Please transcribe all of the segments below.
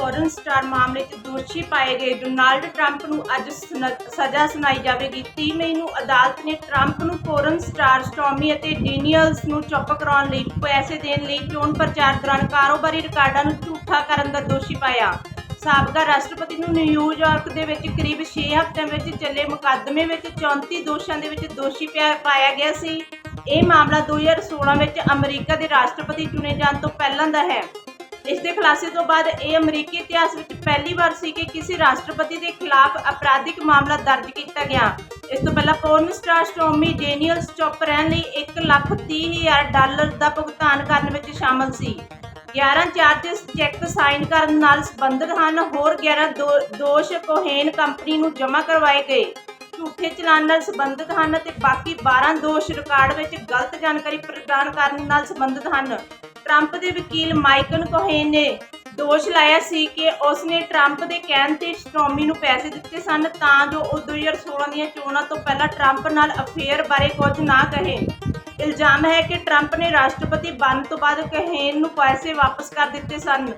Foreign star ਮਾਮਲੇ 'ਚ ਦੋਸ਼ੀ ਪਾਏ ਗਏ। ਡੋਨਾਲਡ ਟਰੰਪ ਨੂੰ ਅੱਜ ਸਜ਼ਾ ਸੁਣਾਈ ਜਾਵੇਗੀ। 30 ਮਈ ਨੂੰ ਅਦਾਲਤ ਨੇ ਟਰੰਪ ਨੂੰ ਫੋਰਨ ਸਟਾਰ ਸਟੋਮੀ ਅਤੇ ਡੇਨੀਅਲਸ ਨੂੰ ਚੁੱਪ ਕਰਾਉਣ ਲਈ ਪੈਸੇ ਦੇਣ ਲਈ ਚੋਣ ਪ੍ਰਚਾਰ ਦੌਰਾਨ ਕਾਰੋਬਾਰੀ ਰਿਕਾਰਡਾਂ ਨੂੰ ਝੂਠਾ ਕਰਨ ਦਾ ਦੋਸ਼ੀ ਪਾਇਆ। ਸਾਬਕਾ ਰਾਸ਼ਟਰਪਤੀ ਨੂੰ ਨਿਊਯਾਰਕ ਦੇ ਵਿੱਚ ਕਰੀਬ 6 ਹਫ਼ਤਿਆਂ ਵਿੱਚ ਚੱਲੇ ਮੁਕੱਦਮੇ ਵਿੱਚ 34 ਦੋਸ਼ਾਂ ਦੇ ਵਿੱਚ ਦੋਸ਼ੀ ਪਿਆ- ਪਾਇਆ ਗਿਆ ਸੀ। ਇਹ ਮਾਮਲਾ 2016 ਵਿੱਚ ਅਮਰੀਕਾ ਦੇ ਰਾਸ਼ਟਰਪਤੀ ਚੁਣੇ ਜਾਣ ਤੋਂ ਪਹਿਲਾਂ ਦਾ ਹੈ। ਇਸ ਦੇ ਖੁਲਾਸੇ ਤੋਂ ਬਾਅਦ ਇਹ ਅਮਰੀਕੀ ਇਤਿਹਾਸ ਵਿੱਚ ਪਹਿਲੀ ਵਾਰ ਸੀ ਕਿ ਕਿਸੇ ਰਾਸ਼ਟਰਪਤੀ ਦੇ ਖਿਲਾਫ ਅਪਰਾਧਿਕ ਮਾਮਲਾ ਦਰਜ ਕੀਤਾ ਗਿਆ। ਇਸ ਤੋਂ ਪਹਿਲਾਂ ਪੋਰਨ ਸਟਾਰ ਸਟੋਮੀ ਡੇਨੀਅਲਸ ਚੁੱਪ ਰਹਿਣ ਲਈ 1,30,000 ਡਾਲਰ ਦਾ ਭੁਗਤਾਨ ਕਰਨ ਵਿੱਚ ਸ਼ਾਮਲ ਸੀ। 11 ਚਾਰਜਸ ਚੈੱਕ ਸਾਈਨ ਕਰਨ ਨਾਲ ਸੰਬੰਧਿਤ ਹਨ। ਹੋਰ 11 ਦੋ- ਦੋਸ਼ ਕੋਹੇਨ ਕੰਪਨੀ ਨੂੰ ਜਮ੍ਹਾਂ ਕਰਵਾਏ ਗਏ। ਝੂਠੇ ਚਲਾਨ ਨਾਲ ਸੰਬੰਧਿਤ ਹਨ ਅਤੇ ਬਾਕੀ 12 ਦੋਸ਼ ਰਿਕਾਰਡ ਵਿੱਚ ਗਲਤ ਜਾਣਕਾਰੀ ਪ੍ਰਦਾਨ ਕਰਨ ਨਾਲ ਸੰਬੰਧਿਤ ਹਨ। ਟਰੰਪ ਦੇ ਵਕੀਲ ਮਾਈਕਲ ਕੋਹੇਨ ਨੇ ਦੋਸ਼ ਲਾਇਆ ਸੀ ਕਿ ਉਸਨੇ ਟਰੰਪ ਦੇ ਕਹਿਣ ਤੇ ਸਟ੍ਰੋਮੀ ਨੂੰ ਪੈਸੇ ਦਿੱਤੇ ਸਨ ਤਾਂ ਜੋ ਉਹ 2016 ਦੀਆਂ ਚੋਣਾਂ ਤੋਂ ਪਹਿਲਾਂ ਟਰੰਪ ਨਾਲ ਅਫੇਅਰ ਬਾਰੇ ਕੁਝ ਨਾ ਕਹੇ। ਇਲਜ਼ਾਮ ਹੈ ਕਿ ਟਰੰਪ ਨੇ ਰਾਸ਼ਟਰਪਤੀ ਬਣਨ ਤੋਂ ਬਾਅਦ ਕਹੇਨ ਨੂੰ ਪੈਸੇ ਵਾਪਸ ਕਰ ਦਿੱਤੇ ਸਨ।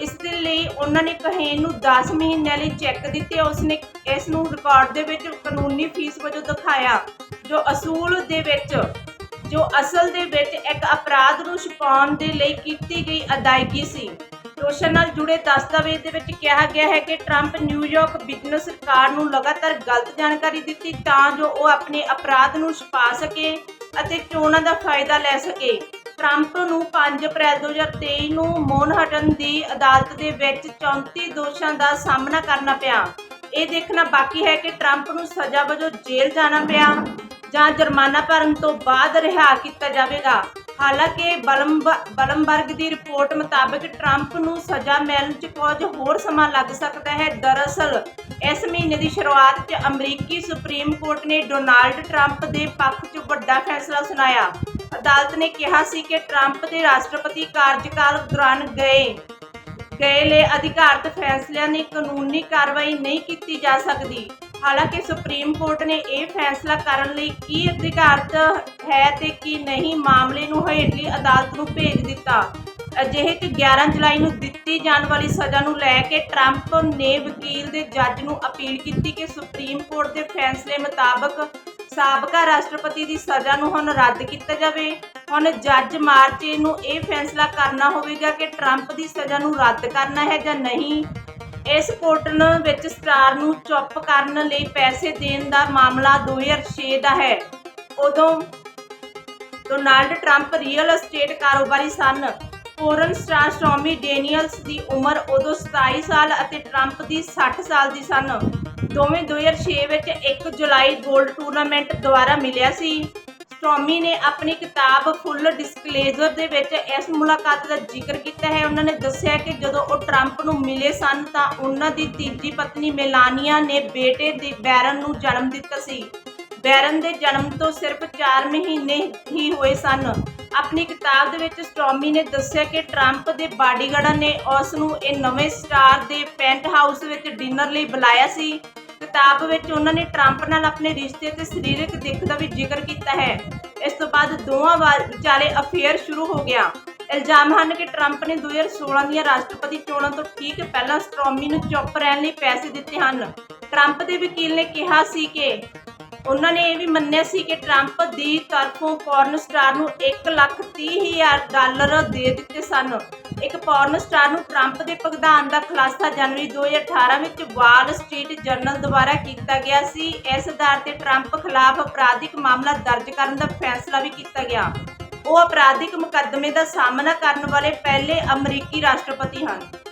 ਇਸ ਦੇ ਲਈ ਉਹਨਾਂ ਨੇ ਕਹੇਨ ਨੂੰ 10 ਮਹੀਨਿਆਂ ਲਈ ਚੈੱਕ ਦਿੱਤੇ। ਉਸਨੇ ਇਸ ਨੂੰ ਰਿਕਾਰਡ ਦੇ ਵਿੱਚ ਕਾਨੂੰਨੀ ਫੀਸ ਵਜੋਂ ਦਿਖਾਇਆ, ਜੋ ਅਸੂਲ ਦੇ ਵਿੱਚ ਜੋ ਅਸਲ ਦੇ ਵਿੱਚ ਇੱਕ ਅਪਰਾਧ ਨੂੰ ਛੁਪਾਉਣ ਦੇ ਲਈ ਕੀਤੀ ਗਈ ਅਦਾਇਗੀ ਸੀ। ਦੋਸ਼ਾਂ ਨਾਲ ਜੁੜੇ ਦਸਤਾਵੇਜ਼ ਦੇ ਵਿੱਚ ਕਿਹਾ ਗਿਆ ਹੈ ਕਿ ਟਰੰਪ ਨਿਊਯਾਰਕ ਬਿਜ਼ਨਸ ਸਰਕਾਰ ਨੂੰ ਲਗਾਤਾਰ ਗਲਤ ਜਾਣਕਾਰੀ ਦਿੱਤੀ ਤਾਂ ਜੋ ਉਹ ਆਪਣੇ ਅਪਰਾਧ ਨੂੰ ਛੁਪਾ ਸਕੇ ਅਤੇ ਚੋਣਾਂ ਦਾ ਫਾਇਦਾ ਲੈ ਸਕੇ। ਟਰੰਪ ਨੂੰ 5 ਅਪ੍ਰੈਲ 2023 ਨੂੰ ਮੋਨਹਟਨ ਦੀ ਅਦਾਲਤ ਦੇ ਵਿੱਚ 34 ਦੋਸ਼ਾਂ ਦਾ ਸਾਹਮਣਾ ਕਰਨਾ ਪਿਆ। ਇਹ ਦੇਖਣਾ ਬਾਕੀ ਹੈ ਕਿ ਟਰੰਪ ਨੂੰ ਸਜ਼ਾ ਵਜੋਂ ਜੇਲ੍ਹ ਜਾਣਾ ਪਿਆ। ਜਾਂ ਜੁਰਮਾਨਾ ਭਰਨ ਤੋਂ ਬਾਅਦ ਰਿਹਾ ਕੀਤਾ ਜਾਵੇਗਾ। ਹਾਲਾਂਕਿ ਬਲਮਬ ਬਲਮਬਰਗ ਦੀ ਰਿਪੋਰਟ ਮੁਤਾਬਕ ਟਰੰਪ ਨੂੰ ਸਜ਼ਾ ਮਿਲਣ 'ਚ ਕੁਝ ਹੋਰ ਸਮਾਂ ਲੱਗ ਸਕਦਾ ਹੈ। ਦਰਅਸਲ, ਇਸ ਮਹੀਨੇ ਦੀ ਸ਼ੁਰੂਆਤ 'ਚ ਅਮਰੀਕੀ ਸੁਪਰੀਮ ਕੋਰਟ ਨੇ ਡੋਨਾਲਡ ਟਰੰਪ ਦੇ ਪੱਖ 'ਚ ਵੱਡਾ ਫੈਸਲਾ ਸੁਣਾਇਆ। ਅਦਾਲਤ ਨੇ ਕਿਹਾ ਸੀ ਕਿ ਟਰੰਪ ਦੇ ਰਾਸ਼ਟਰਪਤੀ ਕਾਰਜਕਾਲ ਦੌਰਾਨ ਗਏ ਗਏ ਲਈ ਅਧਿਕਾਰਤ ਫੈਸਲਿਆਂ ਦੀ ਕਾਨੂੰਨੀ ਕਾਰਵਾਈ ਨਹੀਂ ਕੀਤੀ ਜਾ ਸਕਦੀ। ਹਾਲਾਂਕਿ ਸੁਪਰੀਮ ਕੋਰਟ ਨੇ ਇਹ ਫੈਸਲਾ ਕਰਨ ਲਈ ਕੀ ਅਧਿਕਾਰਤ ਹੈ ਤੇ ਕੀ ਨਹੀਂ ਮਾਮਲੇ ਨੂੰ ਹੇਠਲੀ ਅਦਾਲਤ ਨੂੰ ਭੇਜ ਦਿੱਤਾ। ਅਜਿਹੇ ਚ 11 ਜੁਲਾਈ ਨੂੰ ਦਿੱਤੀ ਜਾਣ ਵਾਲੀ ਸਜ਼ਾ ਨੂੰ ਲੈ ਕੇ ਟਰੰਪ ਨੇ ਵਕੀਲ ਦੇ ਜੱਜ ਨੂੰ ਅਪੀਲ ਕੀਤੀ ਕਿ ਸੁਪਰੀਮ ਕੋਰਟ ਦੇ ਫੈਸਲੇ ਮੁਤਾਬਕ ਸਾਬਕਾ ਰਾਸ਼ਟਰਪਤੀ ਦੀ ਸਜ਼ਾ ਨੂੰ ਹੁਣ ਰੱਦ ਕੀਤਾ ਜਾਵੇ। ਹੁਣ ਜੱਜ ਮਾਰਚੇ ਨੂੰ ਇਹ ਫੈਸਲਾ ਕਰਨਾ ਹੋਵੇਗਾ ਕਿ ਟਰੰਪ ਦੀ ਸਜ਼ਾ ਨੂੰ ਰੱਦ ਕਰਨਾ ਹੈ ਜਾਂ ਨਹੀਂ। ਇਸ ਕੋਰਟਨ ਵਿੱਚ ਸਟਾਰ ਨੂੰ ਚੁੱਪ ਕਰਨ ਲਈ ਪੈਸੇ ਦੇਣ ਦਾ ਮਾਮਲਾ 2006 ਦਾ ਹੈ। ਉਦੋਂ ਡੋਨਾਲਡ ਟਰੰਪ ਰੀਅਲ ਅਸਟੇਟ ਕਾਰੋਬਾਰੀ ਸਨ। ਪੋਰਨ ਸਟਾਰ ਸਟੋਮੀ ਡੇਨੀਅਲਸ ਦੀ ਉਮਰ ਉਦੋਂ 27 ਸਾਲ ਅਤੇ ਟਰੰਪ ਦੀ 60 ਸਾਲ ਦੀ ਸਨ। ਦੋਵੇਂ 2006 ਵਿੱਚ 1 ਜੁਲਾਈ 골ਡ ਟੂਰਨਾਮੈਂਟ ਦੁਆਰਾ ਮਿਲਿਆ ਸੀ। ਸਟੋਮੀ ਨੇ ਆਪਣੀ ਕਿਤਾਬ ਫੁੱਲ ਡਿਸਕਲੇਜ਼ਰ ਦੇ ਵਿੱਚ ਇਸ ਮੁਲਾਕਾਤ ਦਾ ਜ਼ਿਕਰ ਕੀਤਾ ਹੈ। ਉਹਨਾਂ ਨੇ ਦੱਸਿਆ ਕਿ ਜਦੋਂ ਉਹ ਟਰੰਪ ਨੂੰ ਮਿਲੇ ਸਨ ਤਾਂ ਉਹਨਾਂ ਦੀ ਤੀਜੀ ਪਤਨੀ ਮੇਲਾਨੀਆ ਨੇ ਬੇਟੇ ਦੇ ਬੈਰਨ ਨੂੰ ਜਨਮ ਦਿੱਤਾ ਸੀ। ਬੈਰਨ ਦੇ ਜਨਮ ਤੋਂ ਸਿਰਫ 4 ਮਹੀਨੇ ਹੀ ਹੋਏ ਸਨ। ਆਪਣੀ ਕਿਤਾਬ ਦੇ ਵਿੱਚ ਸਟੋਮੀ ਨੇ ਦੱਸਿਆ ਕਿ ਟਰੰਪ ਦੇ ਬਾਡੀਗਾਰਡਾਂ ਨੇ ਉਸ ਨੂੰ ਇਹ ਨਵੇਂ ਸਟਾਰ ਦੇ ਪੈਂਟ ਹਾਊਸ ਵਿੱਚ ਡਿਨਰ ਲਈ ਬੁਲਾਇਆ ਸੀ। ਕਿਤਾਬ ਵਿੱਚ ਉਹਨਾਂ ਨੇ ਟਰੰਪ ਨਾਲ ਆਪਣੇ ਰਿਸ਼ਤੇ ਤੇ ਸਰੀਰਕ ਦਿੱਖ ਦਾ ਵੀ ਜ਼ਿਕਰ ਕੀਤਾ ਹੈ। ਇਸ ਤੋਂ ਬਾਅਦ ਦੋਵਾਂ ਵਾਰ ਵਿਚਾਲੇ ਅਫੇਅਰ ਸ਼ੁਰੂ ਹੋ ਗਿਆ। ਇਲਜ਼ਾਮ ਹਨ ਕਿ ਟਰੰਪ ਨੇ 2016 ਦੀਆਂ ਰਾਸ਼ਟਰਪਤੀ ਚੋਣਾਂ ਤੋਂ ਠੀਕ ਪਹਿਲਾਂ ਸਟ੍ਰੋਮੀ ਨੂੰ ਚੁੱਪ ਰਹਿਣ ਲਈ ਪੈਸੇ ਦਿੱਤੇ ਹਨ। ਟਰੰਪ ਦੇ ਵਕੀਲ ਨੇ ਕਿਹਾ ਸੀ ਕਿ ਉਹਨਾਂ ਨੇ ਇਹ ਵੀ ਮੰਨਿਆ ਸੀ ਕਿ ਟਰੰਪ ਦੀ ਤਰਫੋਂ ਪੌਰਨ ਸਟਾਰ ਨੂੰ 1,30,000 ਡਾਲਰ ਦੇ ਦਿੱਤੇ ਸਨ। ਇੱਕ ਪੌਰਨ ਸਟਾਰ ਨੂੰ ਟਰੰਪ ਦੇ ਭੁਗਤਾਨ ਦਾ ਖੁਲਾਸਾ ਜਨਵਰੀ 2018 ਵਿੱਚ ਵਾਲ ਸਟਰੀਟ ਜਰਨਲ ਦੁਆਰਾ ਕੀਤਾ ਗਿਆ ਸੀ। ਇਸ ਆਧਾਰ ਤੇ ਟਰੰਪ ਖਿਲਾਫ ਅਪਰਾਧਿਕ ਮਾਮਲਾ ਦਰਜ ਕਰਨ ਦਾ ਫੈਸਲਾ ਵੀ ਕੀਤਾ ਗਿਆ। ਉਹ ਅਪਰਾਧਿਕ ਮੁਕੱਦਮੇ ਦਾ ਸਾਹਮਣਾ ਕਰਨ ਵਾਲੇ ਪਹਿਲੇ ਅਮਰੀਕੀ ਰਾਸ਼ਟਰਪਤੀ ਹਨ।